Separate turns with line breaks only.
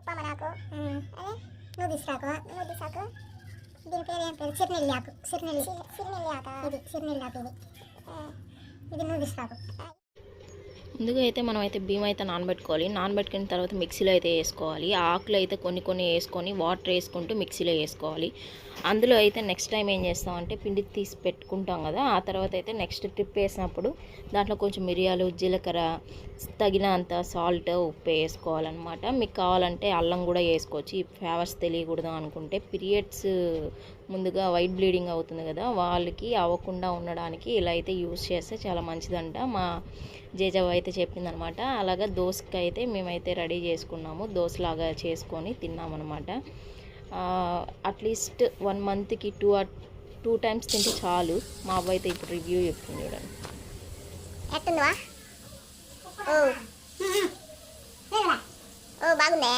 కుప్పమనాకు అదే నువ్వు తీసుకురాకు. నువ్వు తీసుకు దీని పేరు ఏం పేరు? సిరినెల్లి ఆకు. సిరినెల్లి. సిరినెల్లి ఆక? ఇది సిరినెల్లి ఆకు ఇది. ఇది నువ్వు తీసుకురాకు.
ముందుగా అయితే మనం అయితే బియ్యం అయితే నానబెట్టుకోవాలి. నానబెట్టుకున్న తర్వాత మిక్సీలో అయితే వేసుకోవాలి. ఆకులు అయితే కొన్ని కొన్ని వేసుకొని వాటర్ వేసుకుంటూ మిక్సీలో వేసుకోవాలి. అందులో అయితే నెక్స్ట్ టైం ఏం చేస్తామంటే పిండి తీసి పెట్టుకుంటాం కదా ఆ తర్వాత అయితే నెక్స్ట్ ట్రిప్ వేసినప్పుడు దాంట్లో కొంచెం మిరియాలు జీలకర్ర తగినంత సాల్ట్ ఉప్పు వేసుకోవాలన్నమాట. మీకు కావాలంటే అల్లం కూడా వేసుకోవచ్చు. ఈ ఫ్లేవర్స్ తెలియకూడదు అనుకుంటే పీరియడ్స్ ముందుగా వైట్ బ్లీడింగ్ అవుతుంది కదా వాళ్ళకి అవ్వకుండా ఉండడానికి ఇలా అయితే యూస్ చేస్తే చాలా మంచిదంట. మా జేజవ్ అయితే చెప్పిందనమాట. అలాగా దోసకి అయితే మేమైతే రెడీ చేసుకున్నాము. దోశలాగా చేసుకొని తిన్నామన్నమాట అట్లీస్ట్ వన్ మంత్కి టూ టూ టైమ్స్ తింటే చాలు. మా అబ్బాయి అయితే ఇప్పుడు రివ్యూ చెప్తుంది చూడండి.
ఓ. బాగుందే.